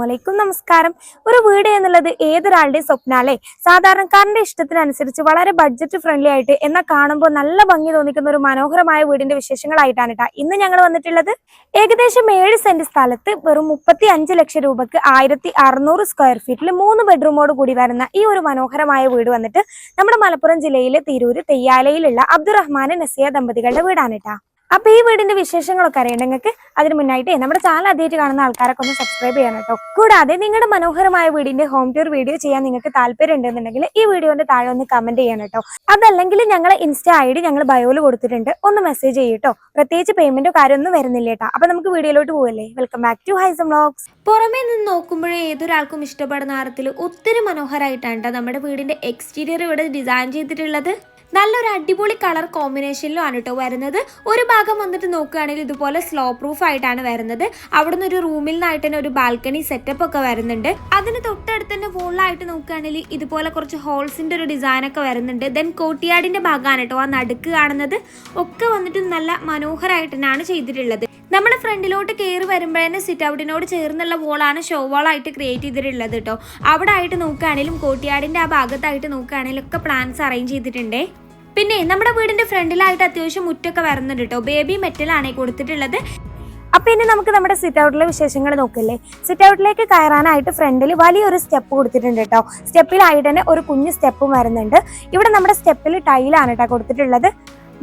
അസ്സാം വലൈക്കും നമസ്കാരം. ഒരു വീട് എന്നുള്ളത് ഏതൊരാളുടെയും സ്വപ്നാലേ സാധാരണക്കാരന്റെ ഇഷ്ടത്തിനനുസരിച്ച് വളരെ ബഡ്ജറ്റ് ഫ്രണ്ട്ലി ആയിട്ട് എന്നാൽ കാണുമ്പോൾ നല്ല ഭംഗി തോന്നിക്കുന്ന ഒരു മനോഹരമായ വീടിന്റെ വിശേഷങ്ങളായിട്ടാണ് കേട്ടോ ഇന്ന് ഞങ്ങൾ വന്നിട്ടുള്ളത്. ഏകദേശം ഏഴ് സെന്റ് സ്ഥലത്ത് വെറും മുപ്പത്തി അഞ്ച് ലക്ഷം രൂപക്ക് ആയിരത്തി അറുന്നൂറ് സ്ക്വയർ ഫീറ്റിൽ മൂന്ന് ബെഡ്റൂമോട് കൂടി വരുന്ന ഈ ഒരു മനോഹരമായ വീട് വന്നിട്ട് നമ്മുടെ മലപ്പുറം ജില്ലയിലെ തിരൂര് തെയ്യാലയിലുള്ള അബ്ദുറഹ്മാൻ നസിയ ദമ്പതികളുടെ വീടാണ് കേട്ടോ അപ്പൊ ഈ വീടിന്റെ വിശേഷങ്ങളൊക്കെ അറിയണ്ട നിങ്ങൾക്ക് അതിന് മുന്നായിട്ട് നമ്മുടെ ചാനൽ ആദ്യമായിട്ട് കാണുന്ന ആൾക്കാരൊക്കെ ഒന്ന് സബ്സ്ക്രൈബ് ചെയ്യണം കേട്ടോ. കൂടാതെ നിങ്ങളുടെ മനോഹരമായ വീടിന്റെ ഹോം ടൂർ വീഡിയോ ചെയ്യാൻ നിങ്ങൾക്ക് താല്പര്യം ഉണ്ടെന്നുണ്ടെങ്കിൽ ഈ വീഡിയോന്റെ താഴെ ഒന്ന് കമന്റ് ചെയ്യണം കേട്ടോ. അതല്ലെങ്കിൽ ഞങ്ങളെ ഇൻസ്റ്റാ ഐ ഡി ഞങ്ങൾ ബയോയിൽ കൊടുത്തിട്ടുണ്ട്. ഒന്ന് മെസ്സേജ് ചെയ്യട്ടോ. പ്രത്യേകിച്ച് പേയ്മെന്റോ കാര്യമൊന്നും വരുന്നില്ല കേട്ടോ. അപ്പൊ നമുക്ക് വീഡിയോയിലോട്ട് പോവല്ലേ. Welcome back to Haisam vlogs പുറമേ നിന്ന് നോക്കുമ്പോഴേ ഏതൊരാൾക്കും ഇഷ്ടപ്പെടുന്ന തരത്തിൽ ഒത്തിരി മനോഹരമായിട്ടാണ് ട്ടോ നമ്മുടെ വീടിന്റെ എക്സ്റ്റീരിയർ ഇവിടെ ഡിസൈൻ ചെയ്തിട്ടുള്ളത്. നല്ലൊരു അടിപൊളി കളർ കോമ്പിനേഷനിലാണ് കേട്ടോ വരുന്നത്. ഒരു ഭാഗം വന്നിട്ട് നോക്കുകയാണെങ്കിൽ ഇതുപോലെ സ്ലോ പ്രൂഫ് ആയിട്ടാണ് വരുന്നത്. അവിടുന്ന് ഒരു റൂമിൽ നിന്നായിട്ട് തന്നെ ഒരു ബാൽക്കണി സെറ്റപ്പ് ഒക്കെ വരുന്നുണ്ട്. അതിന് തൊട്ടടുത്ത് തന്നെ വോളിലായിട്ട് നോക്കുകയാണെങ്കിൽ ഇതുപോലെ കുറച്ച് ഹോൾസിന്റെ ഒരു ഡിസൈൻ ഒക്കെ വരുന്നുണ്ട്. ദെൻ കോട്ടിയാടിന്റെ ഭാഗമാണ് കേട്ടോ ആ നടുക്ക് കാണുന്നത്. ഒക്കെ വന്നിട്ട് നല്ല മനോഹരമായിട്ട് തന്നെയാണ് ചെയ്തിട്ടുള്ളത്. നമ്മുടെ ഫ്രണ്ടിലോട്ട് കയറി വരുമ്പോഴേ സിറ്റ് ഔട്ടിനോട് ചേർന്നുള്ള വോളാണ് ഷോ വോളായിട്ട് ക്രിയേറ്റ് ചെയ്തിട്ടുള്ളത് കേട്ടോ അവിടെ ആയിട്ട് നോക്കുകയാണെങ്കിലും കോട്ടിയാടിന്റെ ആ ഭാഗത്തായിട്ട് നോക്കുകയാണെങ്കിലും ഒക്കെ പ്ലാൻസ് അറേഞ്ച് ചെയ്തിട്ടുണ്ടേ. പിന്നെ നമ്മുടെ വീടിന്റെ ഫ്രണ്ടിലായിട്ട് അത്യാവശ്യം മുറ്റൊക്കെ വരുന്നുണ്ട് കേട്ടോ ബേബി മെറ്റലാണ് കൊടുത്തിട്ടുള്ളത്. അപ്പൊ ഇനി നമുക്ക് നമ്മുടെ സിറ്റ് ഔട്ടിലെ വിശേഷങ്ങൾ നോക്കില്ലേ? സിറ്റ് ഔട്ടിലേക്ക് കയറാനായിട്ട് ഫ്രണ്ടിൽ വലിയൊരു സ്റ്റെപ്പ് കൊടുത്തിട്ടുണ്ട് കേട്ടോ സ്റ്റെപ്പിലായിട്ട് തന്നെ ഒരു കുഞ്ഞു സ്റ്റെപ്പും വരുന്നുണ്ട്. ഇവിടെ നമ്മുടെ സ്റ്റെപ്പിൽ ടൈലാണ് കേട്ടോ കൊടുത്തിട്ടുള്ളത്.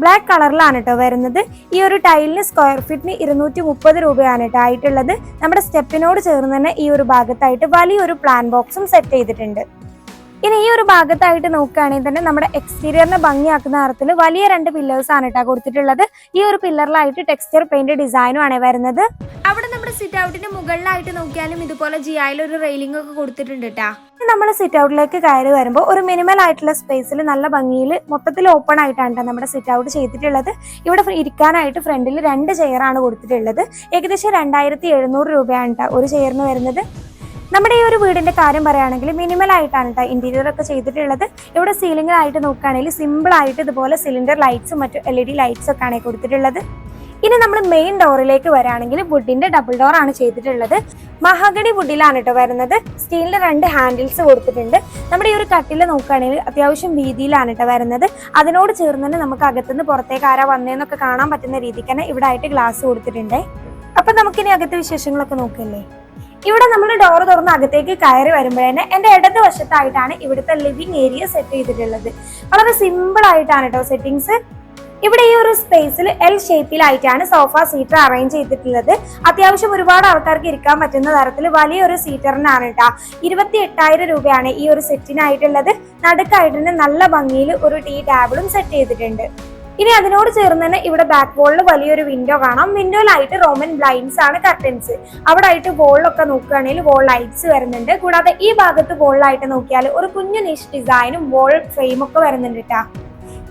ബ്ലാക്ക് കളറിലാണ് കേട്ടോ വരുന്നത്. ഈ ഒരു ടൈലിന് സ്ക്വയർ ഫീറ്റിന് ഇരുന്നൂറ്റി മുപ്പത് രൂപയാണ് കേട്ടോ ആയിട്ടുള്ളത്. നമ്മുടെ സ്റ്റെപ്പിനോട് ചേർന്ന് തന്നെ ഈ ഒരു ഭാഗത്തായിട്ട് വലിയൊരു പ്ലാൻ ബോക്സും സെറ്റ് ചെയ്തിട്ടുണ്ട്. ഇനി ഈ ഒരു ഭാഗത്തായിട്ട് നോക്കുകയാണെങ്കിൽ തന്നെ നമ്മുടെ എക്സ്റ്റീരിയറിനെ ഭംഗിയാക്കുന്ന തരത്തിൽ വലിയ രണ്ട് പില്ലേഴ്സ് ആണ് കേട്ടോ കൊടുത്തിട്ടുള്ളത്. ഈ ഒരു പില്ലറിലായിട്ട് ടെക്സ്ചർ പെയിന്റ് ഡിസൈനും ആണ് വരുന്നത്. അവിടെ നമ്മുടെ സിറ്റ് ഔട്ടിന്റെ മുകളിലായിട്ട് നോക്കിയാലും ഇതുപോലെ ജിയായിൽ ഒരു റെയിലിംഗ് ഒക്കെ കൊടുത്തിട്ടുണ്ട് കേട്ടാ നമ്മൾ സിറ്റ് ഔട്ടിലേക്ക് കയറി വരുമ്പോൾ ഒരു മിനിമൽ ആയിട്ടുള്ള സ്പേസിൽ നല്ല ഭംഗിയിൽ മൊത്തത്തിൽ ഓപ്പൺ ആയിട്ടാണ് ട്ടോ നമ്മുടെ സിറ്റ് ഔട്ട് ചെയ്തിട്ടുള്ളത്. ഇവിടെ ഇരിക്കാനായിട്ട് ഫ്രണ്ടിൽ രണ്ട് ചെയറാണ് കൊടുത്തിട്ടുള്ളത്. ഏകദേശം രണ്ടായിരത്തി എഴുന്നൂറ് രൂപയാണ് കേട്ടോ ഒരു ചെയറിന് വരുന്നത്. നമ്മുടെ ഈ ഒരു വീടിന്റെ കാര്യം പറയുകയാണെങ്കിൽ മിനിമൽ ആയിട്ടാണ് കേട്ടോ ഇന്റീരിയർ ഒക്കെ ചെയ്തിട്ടുള്ളത്. ഇവിടെ സീലിംഗിലായിട്ട് നോക്കുകയാണെങ്കിൽ സിമ്പിൾ ആയിട്ട് ഇതുപോലെ സിലിണ്ടർ ലൈറ്റ്സും മറ്റു എൽ ഇ ഡി ലൈറ്റ്സ് ഒക്കെ ആണ് കൊടുത്തിട്ടുള്ളത്. ഇനി നമ്മൾ മെയിൻ ഡോറിലേക്ക് വരാണെങ്കിൽ വുഡിന്റെ ഡബിൾ ഡോർ ആണ് ചെയ്തിട്ടുള്ളത്. മഹാഗണി വുഡിലാണ് കേട്ടോ വരുന്നത്. സ്റ്റീലിന്റെ രണ്ട് ഹാൻഡിൽസ് കൊടുത്തിട്ടുണ്ട്. നമ്മുടെ ഈ ഒരു കട്ടിൽ നോക്കുകയാണെങ്കിൽ അത്യാവശ്യം വീതിയിലാണ് കേട്ടോ വരുന്നത്. അതിനോട് ചേർന്ന് തന്നെ നമുക്ക് അകത്തുനിന്ന് പുറത്തേക്ക് ആരാ വന്നേന്നൊക്കെ കാണാൻ പറ്റുന്ന രീതിക്ക് തന്നെ ഇവിടെ ആയിട്ട് ഗ്ലാസ് കൊടുത്തിട്ടുണ്ട്. അപ്പൊ നമുക്കിനി അകത്തെ വിശേഷങ്ങളൊക്കെ നോക്കല്ലേ? ഇവിടെ നമ്മൾ ഡോർ തുറന്ന് അകത്തേക്ക് കയറി വരുമ്പോഴേ എന്റെ ഇടത് വശത്തായിട്ടാണ് ഇവിടുത്തെ ലിവിങ് ഏരിയ സെറ്റ് ചെയ്തിട്ടുള്ളത്. വളരെ സിമ്പിൾ ആയിട്ടാണ് കേട്ടോ സെറ്റിങ്സ് ഇവിടെ ഈ ഒരു സ്പേസിൽ എൽ ഷേപ്പിലായിട്ടാണ് സോഫ സീറ്റർ അറേഞ്ച് ചെയ്തിട്ടുള്ളത്. അത്യാവശ്യം ഒരുപാട് ആൾക്കാർക്ക് ഇരിക്കാൻ പറ്റുന്ന തരത്തിൽ വലിയൊരു സീറ്ററിനാണ് കേട്ടോ ഇരുപത്തി എട്ടായിരം രൂപയാണ് ഈ ഒരു സെറ്റിനായിട്ടുള്ളത് നടുക്കായിട്ട് തന്നെ നല്ല ഭംഗിയിൽ ഒരു ടീ ടേബിളും സെറ്റ് ചെയ്തിട്ടുണ്ട്. ഇനി അതിനോട് ചേർന്ന് തന്നെ ഇവിടെ ബാക്ക് വോളിൽ വലിയൊരു വിൻഡോ കാണാം. വിൻഡോയിലായിട്ട് റോമൻ ബ്ലൈൻഡ്സ് ആണ് കർട്ടൻസ് അവിടെ ആയിട്ട് വോളിലൊക്കെ നോക്കുകയാണെങ്കിൽ വോൾ ലൈറ്റ്സ് വരുന്നുണ്ട്. കൂടാതെ ഈ ഭാഗത്ത് വോളിലായിട്ട് നോക്കിയാൽ ഒരു കുഞ്ഞു നിഷ് ഡിസൈനും വോൾ ഫ്രെയിം ഒക്കെ വരുന്നുണ്ട് കേട്ടോ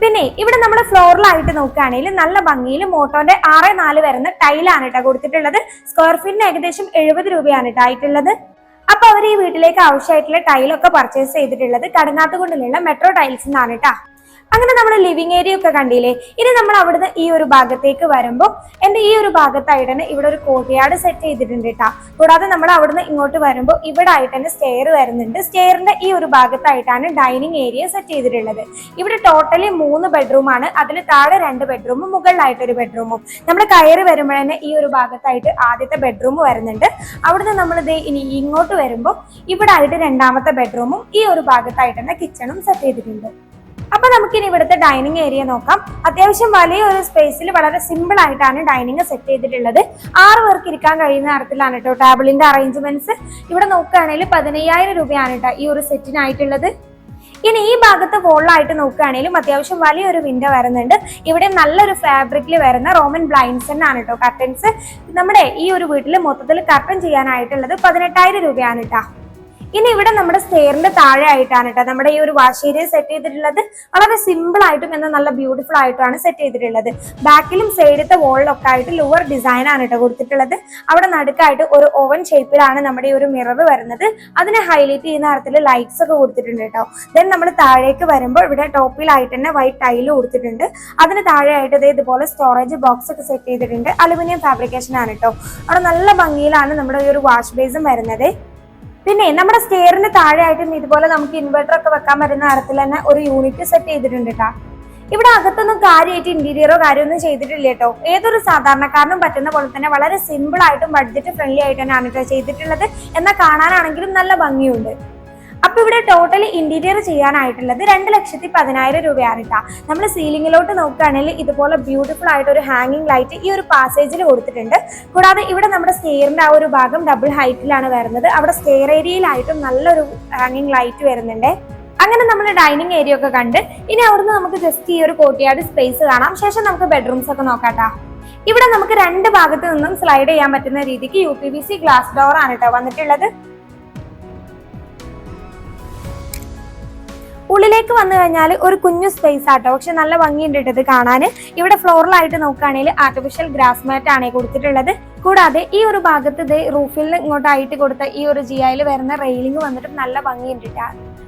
പിന്നെ ഇവിടെ നമ്മൾ ഫ്ലോറിലായിട്ട് നോക്കുകയാണെങ്കിൽ നല്ല ഭംഗിയിൽ മോട്ടോന്റെ ആറ് നാല് വരുന്ന ടൈലാണ് കേട്ടോ കൊടുത്തിട്ടുള്ളത്. സ്ക്വയർ ഫീറ്റിന് ഏകദേശം എഴുപത് രൂപയാണ് കേട്ടോ ആയിട്ടുള്ളത്. അപ്പൊ അവർ ഈ വീട്ടിലേക്ക് ആവശ്യമായിട്ടുള്ള ടൈലൊക്കെ പർച്ചേസ് ചെയ്തിട്ടുള്ളത് കടങ്ങാത്തുകൊണ്ടിലുള്ള മെട്രോ ടൈൽസ് എന്നാണ് കേട്ടോ അങ്ങനെ നമ്മൾ ലിവിങ് ഏരിയ ഒക്കെ കണ്ടില്ലേ? ഇനി നമ്മൾ അവിടുന്ന് ഈ ഒരു ഭാഗത്തേക്ക് വരുമ്പോൾ എന്റെ ഈ ഒരു ഭാഗത്തായിട്ട് തന്നെ ഇവിടെ ഒരു കോട്ടയാട് സെറ്റ് ചെയ്തിട്ടുണ്ട് കേട്ടോ കൂടാതെ നമ്മൾ അവിടുന്ന് ഇങ്ങോട്ട് വരുമ്പോൾ ഇവിടെ ആയിട്ട് തന്നെ സ്റ്റെയർ വരുന്നുണ്ട് സ്റ്റെയറിന്റെ ഈ ഒരു ഭാഗത്തായിട്ടാണ് ഡൈനിങ് ഏരിയ സെറ്റ് ചെയ്തിട്ടുള്ളത്. ഇവിടെ ടോട്ടലി മൂന്ന് ബെഡ്റൂം ആണ്. അതിൽ താഴെ രണ്ട് ബെഡ്റൂമും മുകളിലായിട്ട് ഒരു ബെഡ്റൂമും നമ്മൾ കയറി വരുമ്പോൾ തന്നെ ഈ ഒരു ഭാഗത്തായിട്ട് ആദ്യത്തെ ബെഡ്റൂം വരുന്നുണ്ട്. അവിടുന്ന് നമ്മൾ ദേ ഇനി ഇങ്ങോട്ട് വരുമ്പോൾ ഇവിടെ ആയിട്ട് രണ്ടാമത്തെ ബെഡ്റൂമും ഈ ഒരു ഭാഗത്തായിട്ട് തന്നെ കിച്ചണും സെറ്റ് ചെയ്തിട്ടുണ്ട്. അപ്പൊ നമുക്കിനി ഇവിടുത്തെ ഡൈനിങ് ഏരിയ നോക്കാം. അത്യാവശ്യം വലിയ ഒരു സ്പേസിൽ വളരെ സിമ്പിൾ ആയിട്ടാണ് ഡൈനിങ് സെറ്റ് ചെയ്തിട്ടുള്ളത്. ആറ് പേർക്ക് ഇരിക്കാൻ കഴിയുന്ന തരത്തിലാണ് കേട്ടോ ടേബിളിന്റെ അറേഞ്ച്മെന്റ്സ് ഇവിടെ നോക്കുകയാണെങ്കിൽ പതിനയ്യായിരം രൂപയാണ് കേട്ടോ ഈ ഒരു സെറ്റിനായിട്ടുള്ളത് ഇനി ഈ ഭാഗത്ത് വോളായിട്ട് നോക്കുകയാണെങ്കിലും അത്യാവശ്യം വലിയൊരു വിൻഡോ വരുന്നുണ്ട്. ഇവിടെ നല്ലൊരു ഫാബ്രിക്കിൽ വരുന്ന റോമൻ ബ്ലൈൻഡ്സ് തന്നെയാണ് കേട്ടോ കർട്ടൻസ് നമ്മുടെ ഈ ഒരു വീട്ടിൽ മൊത്തത്തിൽ കർട്ടൻ ചെയ്യാനായിട്ടുള്ളത് പതിനെട്ടായിരം രൂപയാണ് കേട്ടോ ഇനി ഇവിടെ നമ്മുടെ സ്റ്റെയറിന്റെ താഴെ ആയിട്ടാണ് കേട്ടോ നമ്മുടെ ഈ ഒരു വാഷ് ഏരിയ സെറ്റ് ചെയ്തിട്ടുള്ളത് വളരെ സിമ്പിൾ ആയിട്ടും എന്നാൽ നല്ല ബ്യൂട്ടിഫുൾ ആയിട്ടാണ് സെറ്റ് ചെയ്തിട്ടുള്ളത്. ബാക്കിലും സൈഡത്തെ വോളിലൊക്കെ ആയിട്ട് ലുവർ ഡിസൈൻ ആണ് കേട്ടോ കൊടുത്തിട്ടുള്ളത്. അവിടെ നടുക്കായിട്ട് ഒരു ഓവൻ ഷേപ്പിലാണ് നമ്മുടെ ഈ ഒരു മിറർ വരുന്നത്. അതിനെ ഹൈലൈറ്റ് ചെയ്യുന്ന തരത്തിൽ ലൈറ്റ്സ് ഒക്കെ കൊടുത്തിട്ടുണ്ട് കേട്ടോ ദെൻ നമ്മൾ താഴേക്ക് വരുമ്പോൾ ഇവിടെ ടോപ്പിലായിട്ട് തന്നെ വൈറ്റ് ടൈൽ കൊടുത്തിട്ടുണ്ട്. അതിന് താഴെയായിട്ട് ഇതേ ഇതുപോലെ സ്റ്റോറേജ് ബോക്സ് ഒക്കെ സെറ്റ് ചെയ്തിട്ടുണ്ട്. അലുമിനിയം ഫാബ്രിക്കേഷൻ ആണ് കേട്ടോ അവിടെ നല്ല ഭംഗിയിലാണ് നമ്മുടെ ഈ ഒരു വാഷ് ബേസും വരുന്നത്. പിന്നെ നമ്മുടെ സ്റ്റെയറിന് താഴെയായിട്ടും ഇതുപോലെ നമുക്ക് ഇൻവെർട്ടർ ഒക്കെ വെക്കാൻ പറ്റുന്ന തരത്തിൽ തന്നെ ഒരു യൂണിറ്റ് സെറ്റ് ചെയ്തിട്ടുണ്ട് കേട്ടോ ഇവിടെ അകത്തൊന്നും കാര്യമായിട്ട് ഇന്റീരിയറോ കാര്യമൊന്നും ചെയ്തിട്ടില്ല കേട്ടോ ഏതൊരു സാധാരണക്കാരനും പറ്റുന്ന പോലെ തന്നെ വളരെ സിമ്പിൾ ആയിട്ടും ബഡ്ജറ്റ് ഫ്രണ്ട്ലി ആയിട്ട് തന്നെയാണ് കേട്ടോ ചെയ്തിട്ടുള്ളത്. എന്നാൽ കാണാനാണെങ്കിലും നല്ല ഭംഗിയുണ്ട്. അപ്പൊ ഇവിടെ ടോട്ടൽ ഇന്റീരിയർ ചെയ്യാനായിട്ടുള്ളത് രണ്ട് ലക്ഷത്തി പതിനായിരം രൂപയാണ് കേട്ടോ നമ്മൾ സീലിംഗിലോട്ട് നോക്കുകയാണെങ്കിൽ ഇതുപോലെ ബ്യൂട്ടിഫുൾ ആയിട്ട് ഒരു ഹാങ്ങിങ് ലൈറ്റ് ഈ ഒരു പാസേജിൽ കൊടുത്തിട്ടുണ്ട്. കൂടാതെ ഇവിടെ നമ്മുടെ സ്റ്റെയറിന്റെ ആ ഒരു ഭാഗം ഡബിൾ ഹൈറ്റിലാണ് വരുന്നത്. അവിടെ സ്റ്റെയർ ഏരിയയിലായിട്ടും നല്ലൊരു ഹാങ്ങിങ് ലൈറ്റ് വരുന്നുണ്ട്. അങ്ങനെ നമ്മൾ ഡൈനിങ് ഏരിയ ഒക്കെ കണ്ട് ഇനി അവിടുന്ന് നമുക്ക് ജസ്റ്റ് ഈ ഒരു കോട്ടിയാട് സ്പേസ് കാണാം. ശേഷം നമുക്ക് ബെഡ്റൂംസ് ഒക്കെ നോക്കാട്ടാ ഇവിടെ നമുക്ക് രണ്ട് ഭാഗത്ത് നിന്നും സ്ലൈഡ് ചെയ്യാൻ പറ്റുന്ന രീതിക്ക് U P V C glass door ആണ് കേട്ടോ വന്നിട്ടുള്ളത്. ഉള്ളിലേക്ക് വന്നു കഴിഞ്ഞാൽ ഒരു കുഞ്ഞു സ്പേസ് ആട്ടോ. പക്ഷെ നല്ല ഭംഗിയുണ്ട് ഇട്ടത് കാണാൻ. ഇവിടെ ഫ്ലോറിലായിട്ട് നോക്കുകയാണെങ്കിൽ ആർട്ടിഫിഷ്യൽ ഗ്രാസ് മാറ്റ് ആണ് കൊടുത്തിട്ടുള്ളത്. കൂടാതെ ഈ ഒരു ഭാഗത്ത് ഇത് റൂഫിൽ ഇങ്ങോട്ടായിട്ട് കൊടുത്ത ഈ ഒരു ജിയായിൽ വരുന്ന റെയിലിംഗ് വന്നിട്ട് നല്ല ഭംഗിയുണ്ട് ട്ടാ.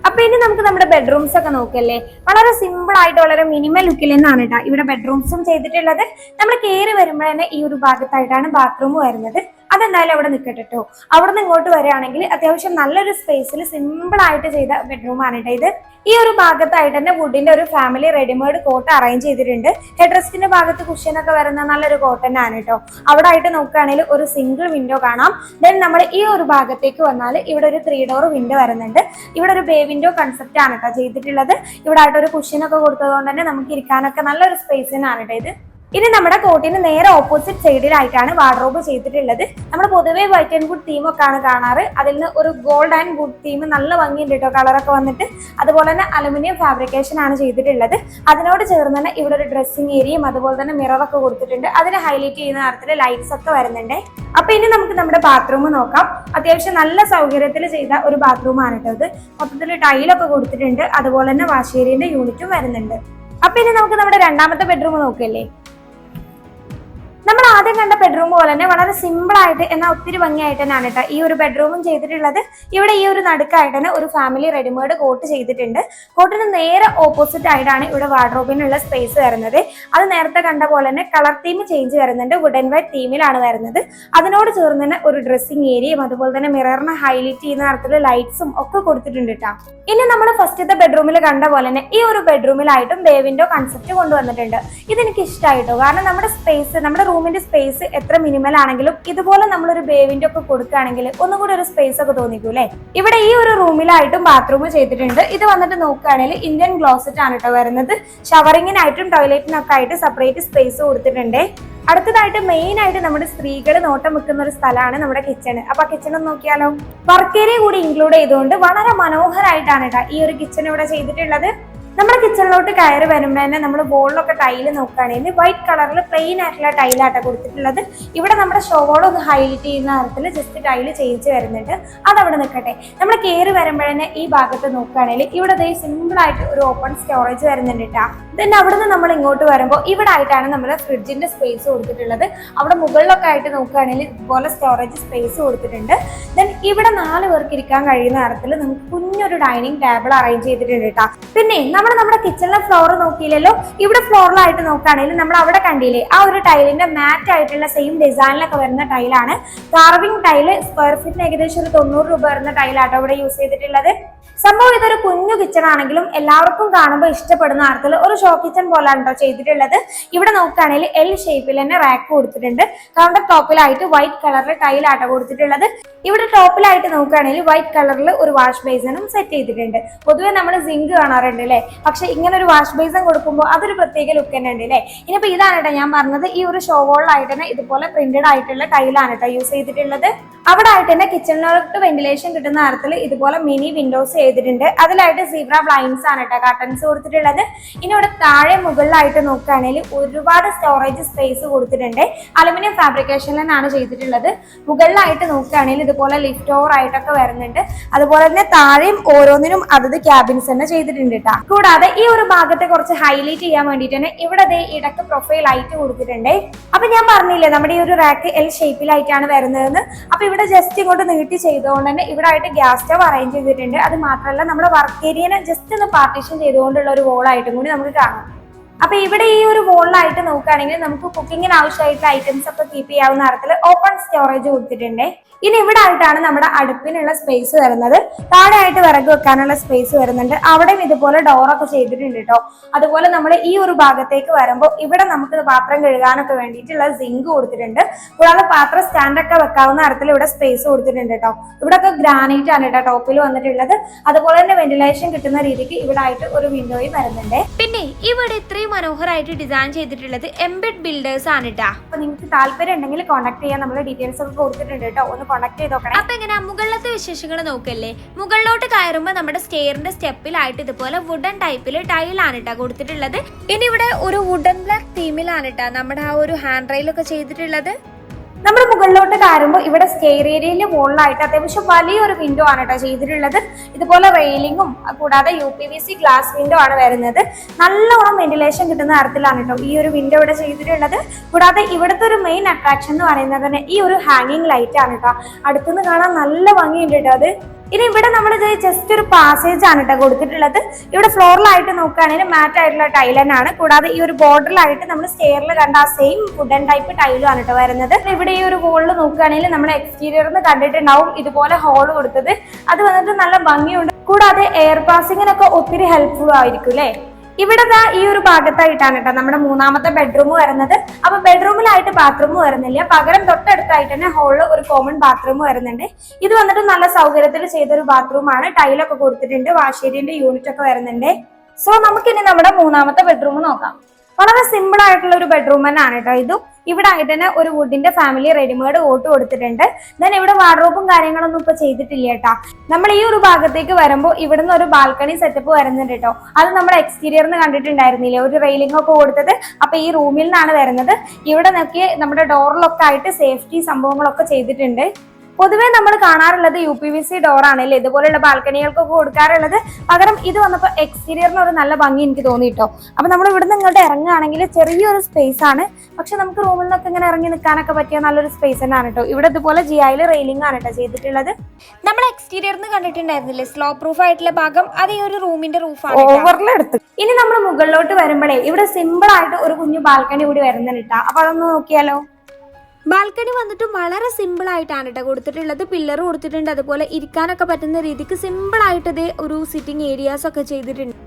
അപ്പൊ ഇനി നമുക്ക് നമ്മുടെ ബെഡ്റൂംസ് ഒക്കെ നോക്കല്ലേ? വളരെ സിമ്പിൾ ആയിട്ട് വളരെ മിനിമൽ ലുക്കിൽ നിന്നാണ് കേട്ടോ ഇവിടെ ബെഡ്റൂംസും ചെയ്തിട്ടുള്ളത്. നമ്മൾ കയറി വരുമ്പോൾ തന്നെ ഈ ഒരു ഭാഗത്തായിട്ടാണ് ബാത്റൂം വരുന്നത്. അതെന്തായാലും അവിടെ നിൽക്കട്ടെ കേട്ടോ അവിടെ നിന്ന് ഇങ്ങോട്ട് വരികയാണെങ്കിൽ അത്യാവശ്യം നല്ലൊരു സ്പേസിൽ സിമ്പിൾ ആയിട്ട് ചെയ്ത ബെഡ്റൂം ആണ് കേട്ടോ ഇത്. ഈ ഒരു ഭാഗത്തായിട്ട് തന്നെ വുഡിന്റെ ഒരു ഫാമിലി റെഡിമെയ്ഡ് കോട്ട് അറേഞ്ച് ചെയ്തിട്ടുണ്ട്. ഹെഡ് റെസ്റ്റിന്റെ ഭാഗത്ത് കുഷ്യനൊക്കെ വരുന്ന നല്ലൊരു കോട്ടൺ ആണ് കേട്ടോ അവിടെ ആയിട്ട് നോക്കുകയാണെങ്കിൽ ഒരു സിംഗിൾ വിൻഡോ കാണാം. ദെൻ നമ്മൾ ഈ ഒരു ഭാഗത്തേക്ക് വന്നാൽ ഇവിടെ ഒരു ത്രീ ഡോർ വിൻഡോ വരുന്നുണ്ട്. ഇവിടെ ഒരു ബേ വിൻഡോ കൺസെപ്റ്റ് ആണ് കേട്ടോ ചെയ്തിട്ടുള്ളത്. ഇവിടെ ആയിട്ട് ഒരു കുഷ്യനൊക്കെ കൊടുത്തത് കൊടുത്തതുകൊണ്ട് തന്നെ നമുക്ക് ഇരിക്കാനൊക്കെ നല്ലൊരു സ്പേസിനാണ് കേട്ടോ ഇത്. ഇനി നമ്മുടെ കോട്ടിന് നേരെ ഓപ്പോസിറ്റ് സൈഡിലായിട്ടാണ് വാർഡ്രോബ് ചെയ്തിട്ടുള്ളത്. നമ്മൾ പൊതുവേ വൈറ്റ് ആൻഡ് ഗുഡ് തീം ഒക്കെ ആണ് കാണാറ്. അതിൽ നിന്ന് ഒരു ഗോൾഡ് ആൻഡ് ഗുഡ് തീം നല്ല ഭംഗിയുണ്ട് കേട്ടോ കളറൊക്കെ വന്നിട്ട്. അതുപോലെ തന്നെ അലുമിനിയം ഫാബ്രിക്കേഷൻ ആണ് ചെയ്തിട്ടുള്ളത്. അതിനോട് ചേർന്ന് തന്നെ ഇവിടെ ഒരു ഡ്രസ്സിംഗ് ഏരിയയും അതുപോലെ തന്നെ മിറർ ഒക്കെ കൊടുത്തിട്ടുണ്ട്. അതിനെ ഹൈലൈറ്റ് ചെയ്യുന്ന തരത്തിൽ ലൈറ്റ്സ് ഒക്കെ വരുന്നുണ്ട്. അപ്പൊ ഇനി നമുക്ക് നമ്മുടെ ബാത്റൂം നോക്കാം. അത്യാവശ്യം നല്ല സൗകര്യത്തിൽ ചെയ്ത ഒരു ബാത്റൂം ആണ് കേട്ടോ ഇത്. മൊത്തത്തിൽ ടൈലൊക്കെ കൊടുത്തിട്ടുണ്ട്. അതുപോലെ തന്നെ വാഷേരിയന്റെ യൂണിറ്റും വരുന്നുണ്ട്. അപ്പൊ ഇനി നമുക്ക് നമ്മുടെ രണ്ടാമത്തെ ബെഡ്റൂം നോക്കല്ലേ ആദ്യം കണ്ട ബെഡ്റൂം പോലെ തന്നെ വളരെ സിമ്പിൾ ആയിട്ട് എന്നാൽ ഒത്തിരി ഭംഗിയായിട്ട് തന്നെയാണ് കേട്ടോ ഈ ഒരു ബെഡ്റൂമും ചെയ്തിട്ടുള്ളത്. ഇവിടെ ഈ ഒരു നടുക്കായിട്ട് തന്നെ ഒരു ഫാമിലി റെഡിമേഡ് കോട്ട് ചെയ്തിട്ടുണ്ട്. കോട്ടിന് നേരെ ഓപ്പോസിറ്റ് ആയിട്ടാണ് ഇവിടെ വാർഡ്രോബിനുള്ള സ്പേസ് വരുന്നത്. അത് നേരത്തെ കണ്ട പോലെ തന്നെ കളർ തീം ചേഞ്ച് വരുന്നുണ്ട്. വുഡൻ വൈറ്റ് തീമിലാണ് വരുന്നത്. അതിനോട് ചേർന്ന് തന്നെ ഒരു ഡ്രസ്സിംഗ് ഏരിയയും അതുപോലെ തന്നെ മിററിനെ ഹൈലൈറ്റ് ചെയ്യുന്ന തരത്തിലുള്ള ലൈറ്റ്സും ഒക്കെ കൊടുത്തിട്ടുണ്ട് കേട്ടോ ഇനി നമ്മൾ ഫസ്റ്റത്തെ ബെഡ്റൂമിൽ കണ്ട പോലെ തന്നെ ഈ ഒരു ബെഡ്റൂമിലായിട്ടും ബേവിൻഡോ കൺസെപ്റ്റ് കൊണ്ടുവന്നിട്ടുണ്ട്. ഇതെനിക്ക് ഇഷ്ടമായിട്ടോ കാരണം നമ്മുടെ സ്പേസ് നമ്മുടെ റൂമിന്റെ സ്പേസ് എത്ര മിനിമൽ ആണെങ്കിലും ഇതുപോലെ നമ്മളൊരു ബേവിന്റെ ഒക്കെ കൊടുക്കുകയാണെങ്കിൽ ഒന്നുകൂടി ഒരു സ്പേസ് ഒക്കെ തോന്നിക്കൂലെ ഇവിടെ ഈ ഒരു റൂമിലായിട്ടും ബാത്റൂം ചെയ്തിട്ടുണ്ട്. ഇത് വന്നിട്ട് നോക്കുകയാണെങ്കിൽ ഇന്ത്യൻ ക്ലോസറ്റ് ആണ് കേട്ടോ വരുന്നത്. ഷവറിങ്ങിനായിട്ടും ടോയ്ലറ്റിനൊക്കെ ആയിട്ട് സെപ്പറേറ്റ് സ്പേസ് കൊടുത്തിട്ടുണ്ട്. അടുത്തതായിട്ട് മെയിൻ ആയിട്ട് നമ്മുടെ സ്ത്രീകൾ നോട്ടം വെക്കുന്ന ഒരു സ്ഥലമാണ് നമ്മുടെ കിച്ചൺ അപ്പൊ കിച്ചൺ ഒന്ന് നോക്കിയാലോ? വർക്ക് ഏരിയ കൂടി ഇൻക്ലൂഡ് ചെയ്തുകൊണ്ട് വളരെ മനോഹരമായിട്ടാണ് കേട്ടോ ഈ ഒരു കിച്ചൺ ഇവിടെ ചെയ്തിട്ടുള്ളത്. നമ്മുടെ കിച്ചണിലോട്ട് കയറി വരുമ്പോൾ തന്നെ നമ്മൾ ബോളിലൊക്കെ ടൈൽ നോക്കുകയാണെങ്കിൽ വൈറ്റ് കളറിൽ പ്ലെയിൻ ആയിട്ടുള്ള ടൈലാട്ടോ കൊടുത്തിട്ടുള്ളത്. ഇവിടെ നമ്മുടെ ഷോവോളം ഒന്ന് ഹൈലൈറ്റ് ചെയ്യുന്ന തരത്തിൽ ജസ്റ്റ് ടൈൽ ചേഞ്ച് വരുന്നുണ്ട്. അതവിടെ നിൽക്കട്ടെ. നമ്മൾ കയറി വരുമ്പോഴേ ഈ ഭാഗത്ത് നോക്കുകയാണെങ്കിൽ ഇവിടെ ദേ സിമ്പിളായിട്ട് ഒരു ഓപ്പൺ സ്റ്റോറേജ് വരുന്നുണ്ട് കേട്ടോ ദെൻ അവിടുന്ന് നമ്മൾ ഇങ്ങോട്ട് വരുമ്പോൾ ഇവിടെ ആയിട്ടാണ് നമ്മൾ ഫ്രിഡ്ജിന്റെ സ്പേസ് കൊടുത്തിട്ടുള്ളത്. അവിടെ മുകളിലൊക്കെ ആയിട്ട് നോക്കുകയാണെങ്കിൽ ഇതുപോലെ സ്റ്റോറേജ് സ്പേസ് കൊടുത്തിട്ടുണ്ട്. ദെൻ ഇവിടെ നാല് പേർക്ക് ഇരിക്കാൻ കഴിയുന്ന തരത്തിൽ നമുക്ക് കുഞ്ഞൊരു ഡൈനിങ് ടേബിൾ അറേഞ്ച് ചെയ്തിട്ടുണ്ട് കേട്ടോ പിന്നെ നമ്മൾ നമ്മുടെ കിച്ചണിലെ ഫ്ലോർ നോക്കിയില്ലല്ലോ? ഇവിടെ ഫ്ലോറിലായിട്ട് നോക്കുകയാണെങ്കിൽ നമ്മൾ അവിടെ കണ്ടില്ലേ ആ ഒരു ടൈലിന്റെ മാറ്റ് ആയിട്ടുള്ള സെയിം ഡിസൈനിലൊക്കെ വരുന്ന ടൈലാണ് കാർവിംഗ് ടൈൽ സ്ക്വയർ ഫീറ്റിന് ഏകദേശം ഒരു തൊണ്ണൂറ് രൂപ വരുന്ന ടൈലാട്ടോ ഇവിടെ യൂസ് ചെയ്തിട്ടുള്ളത്. സംഭവം ഇതൊരു കുഞ്ഞു കിച്ചൺ ആണെങ്കിലും എല്ലാവർക്കും കാണുമ്പോൾ ഇഷ്ടപ്പെടുന്ന അർത്ഥത്തിൽ ഒരു ഷോ കിച്ചൺ പോലാണ് ചെയ്തിട്ടുള്ളത്. ഇവിടെ നോക്കുകയാണെങ്കിൽ എൽ ഷേപ്പിൽ തന്നെ റാക്ക് കൊടുത്തിട്ടുണ്ട്. കൗണ്ടർ ടോപ്പിലായിട്ട് വൈറ്റ് കളറിൽ ടൈലാട്ടോ കൊടുത്തിട്ടുള്ളത്. ഇവിടെ ടോപ്പിലായിട്ട് നോക്കുകയാണെങ്കിൽ വൈറ്റ് കളറിൽ ഒരു വാഷ് ബേസിനും സെറ്റ് ചെയ്തിട്ടുണ്ട്. പൊതുവെ നമ്മൾ സിങ്ക് കാണാറുണ്ട് അല്ലേ? പക്ഷെ ഇങ്ങനെ ഒരു വാഷ് ബേസൺ കൊടുക്കുമ്പോൾ അതൊരു പ്രത്യേക ലുക്ക് തന്നെ ഉണ്ട് അല്ലേ ഇനിയിപ്പോൾ ഇതാണ് കേട്ടോ ഞാൻ പറഞ്ഞത്. ഈ ഒരു ഷോ വോളിലായിട്ട് തന്നെ ഇതുപോലെ പ്രിന്റഡ് ആയിട്ടുള്ള ടൈലാണ് കേട്ടോ യൂസ് ചെയ്തിട്ടുള്ളത്. അവിടെ ആയിട്ട് തന്നെ കിച്ചണിലോട്ട് വെന്റിലേഷൻ കിട്ടുന്ന തരത്തിൽ ഇതുപോലെ മിനി വിൻഡോസ് ചെയ്തിട്ടുണ്ട്. അതിലായിട്ട് സീബ്ര ബ്ലൈൻസ് ആണ് കേട്ടോ കർട്ടൻസ് കൊടുത്തിട്ടുള്ളത്. ഇനി ഇവിടെ താഴെ മുകളിലായിട്ട് നോക്കുകയാണെങ്കിൽ ഒരുപാട് സ്റ്റോറേജ് സ്പേസ് കൊടുത്തിട്ടുണ്ട്. അലുമിനിയം ഫാബ്രിക്കേഷനിലാണ് ചെയ്തിട്ടുള്ളത്. മുകളിലായിട്ട് നോക്കുകയാണെങ്കിൽ ഇതുപോലെ ലിഫ്റ്റ് ഓവർ ആയിട്ടൊക്കെ വരുന്നുണ്ട്. അതുപോലെ തന്നെ താഴെയും ഓരോന്നിനും അതത് ക്യാബിൻസ് തന്നെ ചെയ്തിട്ടുണ്ട് കേട്ടോ കൂടാതെ ഈ ഒരു ഭാഗത്തെ കുറച്ച് ഹൈലൈറ്റ് ചെയ്യാൻ വേണ്ടിയിട്ട് തന്നെ ഇവിടെ ഇടയ്ക്ക് പ്രൊഫൈൽ ആയിട്ട് കൊടുത്തിട്ടുണ്ട്. അപ്പൊ ഞാൻ പറഞ്ഞില്ലേ നമ്മുടെ ഈ ഒരു റാക്ക് എൽ ഷേപ്പിലായിട്ടാണ് വരുന്നതെന്ന്. അപ്പൊ ജസ്റ്റ് ഇങ്ങോട്ട് നീട്ടി ചെയ്തുകൊണ്ട് തന്നെ ഇവിടെ ആയിട്ട് ഗ്യാസ് സ്റ്റവ് അറേഞ്ച് ചെയ്തിട്ടുണ്ട്. അത് മാത്രമല്ല നമ്മുടെ വർക്ക് ഏരിയനെ ജസ്റ്റ് ഒന്ന് പാർട്ടീഷൻ ചെയ്തുകൊണ്ടുള്ള ഒരു വോളായിട്ടും കൂടി നമുക്ക് കാണാം. അപ്പൊ ഇവിടെ ഈ ഒരു വോളിലായിട്ട് നോക്കുകയാണെങ്കിൽ നമുക്ക് കുക്കിങ്ങിന് ആവശ്യമായിട്ടുള്ള ഐറ്റംസ് ഒക്കെ കീപ്പ് ചെയ്യാവുന്ന തരത്തിൽ ഓപ്പൺ സ്റ്റോറേജ് കൊടുത്തിട്ടുണ്ട്. ഇനി ഇവിടെ ആയിട്ടാണ് നമ്മുടെ അടുപ്പിനുള്ള സ്പേസ് വരുന്നത്. താഴെ ആയിട്ട് വിറക് വെക്കാനുള്ള സ്പേസ് വരുന്നുണ്ട്. അവിടെയും ഇതുപോലെ ഡോറൊക്കെ ചെയ്തിട്ടുണ്ട് കേട്ടോ അതുപോലെ നമ്മൾ ഈ ഒരു ഭാഗത്തേക്ക് വരുമ്പോൾ ഇവിടെ നമുക്ക് പാത്രം കഴുകാനൊക്കെ വേണ്ടിയിട്ടുള്ള സിങ്ക് കൊടുത്തിട്ടുണ്ട്. കൂടാതെ പാത്രം സ്റ്റാൻഡൊക്കെ വെക്കാവുന്ന തരത്തിൽ ഇവിടെ സ്പേസ് കൊടുത്തിട്ടുണ്ട് കേട്ടോ ഇവിടെ ഒക്കെ ഗ്രാനൈറ്റ് ആണ് കേട്ടോ ടോപ്പിൽ വന്നിട്ടുള്ളത്. അതുപോലെ തന്നെ വെന്റിലേഷൻ കിട്ടുന്ന രീതിക്ക് ഇവിടെ ആയിട്ട് ഒരു വിൻഡോയും വരുന്നുണ്ട്. പിന്നെ ഇവിടെ ഇത്രയും മനോഹരമായിട്ട് ഡിസൈൻ ചെയ്തിട്ടുള്ളത് എംബെഡ് ബിൽഡേഴ്സ് ആണ് കേട്ടോ അപ്പൊ നിങ്ങൾക്ക് താല്പര്യം ഉണ്ടെങ്കിൽ കോൺടാക്ട് ചെയ്യാൻ നമ്മൾ ഡീറ്റെയിൽസ് ഒക്കെ കൊടുത്തിട്ടുണ്ട് കേട്ടോ ഒന്ന് കോൺടാക്ട് ചെയ്ത് നോക്കണം. അപ്പൊ എങ്ങനെയാ മുകളിലത്തെ വിശേഷങ്ങൾ നോക്കല്ലേ? മുകളിലോട്ട് കയറുമ്പോൾ നമ്മുടെ സ്റ്റെയറിന്റെ സ്റ്റെപ്പിലായിട്ട് ഇതുപോലെ വുഡൻ ടൈപ്പിൽ ടൈലാണ് ഇട്ടാ കൊടുത്തിട്ടുള്ളത്. ഇനി ഇവിടെ ഒരു വുഡൻ ബ്ലാക്ക് തീമിലാണ് ഇട്ടാ നമ്മുടെ ആ ഒരു ഹാൻഡ് റൈലൊക്കെ ചെയ്തിട്ടുള്ളത്. നമ്മൾ മുകളിലോട്ട് കയറുമ്പോൾ ഇവിടെ സ്റ്റെയർ ഏരിയയിലെ മുകളിലായിട്ട് അത്യാവശ്യം വലിയൊരു വിൻഡോ ആണ് കേട്ടോ ചെയ്തിട്ടുള്ളത്. ഇതുപോലെ റെയിലിങ്ങും കൂടാതെ U P V C glass window ആണ് വരുന്നത്. നല്ലോണം വെന്റിലേഷൻ കിട്ടുന്ന തരത്തിലാണ് കേട്ടോ ഈ ഒരു വിൻഡോ ഇവിടെ ചെയ്തിട്ടുള്ളത്. കൂടാതെ ഇവിടുത്തെ ഒരു മെയിൻ അട്രാക്ഷൻ എന്ന് പറയുന്നത് തന്നെ ഈ ഒരു ഹാങ്ങിങ് ലൈറ്റ് ആണ് കേട്ടോ അടുത്തുനിന്ന് കാണാൻ നല്ല ഭംഗിയുണ്ട് കേട്ടോ അത്. ഇനി ഇവിടെ നമ്മൾ ഇത് ജസ്റ്റ് ഒരു പാസേജ് ആണ് കേട്ടോ കൊടുത്തിട്ടുള്ളത്. ഇവിടെ ഫ്ലോറിലായിട്ട് നോക്കുകയാണെങ്കിൽ മാറ്റ് ആയിട്ടുള്ള ആണ് കൂടാതെ ഈ ഒരു ബോർഡറിലായിട്ട് നമ്മൾ സ്റ്റെയറിൽ കണ്ട ആ സെയിം വുഡൻ ടൈപ്പ് ടൈലും ആണ് കേട്ടോ വരുന്നത്. ഇവിടെ ഈ ഒരു ഹോളിൽ നോക്കുകയാണെങ്കിൽ നമ്മൾ എക്സ്റ്റീരിയറിന്ന് കണ്ടിട്ടുണ്ടാവും ഇതുപോലെ ഹോൾ കൊടുത്തത്. അത് വന്നിട്ട് നല്ല ഭംഗിയുണ്ട്. കൂടാതെ എയർ പാസിങ്ങിനൊക്കെ ഒത്തിരി ഹെൽപ്ഫുൾ ആയിരിക്കും അല്ലേ ഇവിടെ ഈ ഒരു ഭാഗത്തായിട്ടാണ് കേട്ടോ നമ്മുടെ മൂന്നാമത്തെ ബെഡ്റൂം വരുന്നത്. അപ്പൊ ബെഡ്റൂമിലായിട്ട് ബാത്റൂം വരുന്നില്ല. പകരം തൊട്ടടുത്തായിട്ട് തന്നെ ഹോളിൽ ഒരു കോമൺ ബാത്റൂം വരുന്നുണ്ട്. ഇത് വന്നിട്ട് നല്ല സൗകര്യത്തിൽ ചെയ്തൊരു ബാത്റൂമാണ് ടൈലൊക്കെ കൊടുത്തിട്ടുണ്ട് വാഷേരിന്റെ യൂണിറ്റ് ഒക്കെ വരുന്നുണ്ട്. സോ നമുക്കിനി നമ്മുടെ മൂന്നാമത്തെ ബെഡ്റൂം നോക്കാം. വളരെ സിമ്പിൾ ആയിട്ടുള്ള ഒരു ബെഡ്റൂം തന്നെയാണ് കേട്ടോ ഇതും. ഇവിടെ ആയിട്ട് തന്നെ ഒരു വുഡിന്റെ ഫാമിലി റെഡിമെയ്ഡ് ഓട്ട് കൊടുത്തിട്ടുണ്ട്. ദെൻ ഇവിടെ വാർഡ്രോപ്പും കാര്യങ്ങളൊന്നും ഇപ്പൊ ചെയ്തിട്ടില്ല കേട്ടോ നമ്മൾ ഈ ഒരു ഭാഗത്തേക്ക് വരുമ്പോൾ ഇവിടുന്ന് ഒരു ബാൽക്കണി സെറ്റപ്പ് വരുന്നുണ്ട് കേട്ടോ അത് നമ്മൾ എക്സ്റ്റീരിയറിന് കണ്ടിട്ടുണ്ടായിരുന്നില്ലേ? ഒരു റെയിലിംഗ് ഒക്കെ കൊടുത്തത്. അപ്പൊ ഈ റൂമിൽ നിന്നാണ് വരുന്നത്. ഇവിടെ നോക്കി നമ്മുടെ ഡോറിലൊക്കെ ആയിട്ട് സേഫ്റ്റി സംഭവങ്ങളൊക്കെ ചെയ്തിട്ടുണ്ട്. പൊതുവെ നമ്മൾ കാണാറുള്ളത് U P V C door ആണല്ലേ? ഇതുപോലെയുള്ള ബാൽക്കണികൾക്കൊക്കെ കൊടുക്കാറുള്ളത്. പകരം ഇത് വന്നപ്പോൾ എക്സ്റ്റീരിയറിന് ഒരു നല്ല ഭംഗി എനിക്ക് തോന്നിയിട്ടോ. അപ്പൊ നമ്മൾ ഇവിടുന്ന് ഇങ്ങോട്ട് ഇറങ്ങുകയാണെങ്കിൽ ചെറിയൊരു സ്പേസ് ആണ്. പക്ഷെ നമുക്ക് റൂമിൽ നിന്നൊക്കെ ഇങ്ങനെ ഇറങ്ങി നിൽക്കാനൊക്കെ പറ്റിയ നല്ലൊരു സ്പേസ് തന്നെയാണ് കേട്ടോ. ഇവിടെ ഇതുപോലെ ജി ഐയിൽ റെയിലിംഗ് ആണ് കേട്ടോ ചെയ്തിട്ടുള്ളത്. നമ്മൾ എക്സ്റ്റീരിയറിന്ന് കണ്ടിട്ടുണ്ടായിരുന്നില്ലേ? സ്ലോ പ്രൂഫ് ആയിട്ടുള്ള ഭാഗം അത് ഈ ഒരു റൂമിന്റെ റൂഫാണ് ഓവറിലെടുത്ത് ഇനി നമ്മൾ മുകളിലോട്ട് വരുമ്പോഴേ ഇവിടെ സിമ്പിൾ ആയിട്ട് ഒരു കുഞ്ഞു ബാൽക്കണി കൂടി വരുന്നുണ്ട് കേട്ടോ. അപ്പൊ അതൊന്ന് നോക്കിയാലോ? ബാൽക്കണി വന്നിട്ട് വളരെ സിമ്പിൾ ആയിട്ടാണ് കേട്ടോ കൊടുത്തിട്ടുള്ളത്. പില്ലർ കൊടുത്തിട്ടുണ്ട്. അതുപോലെ ഇരിക്കാനൊക്കെ പറ്റുന്ന രീതിക്ക് സിമ്പിൾ ആയിട്ട് ഒരു സിറ്റിംഗ് ഏരിയാസ് ഒക്കെ ചെയ്തിട്ടുണ്ട്.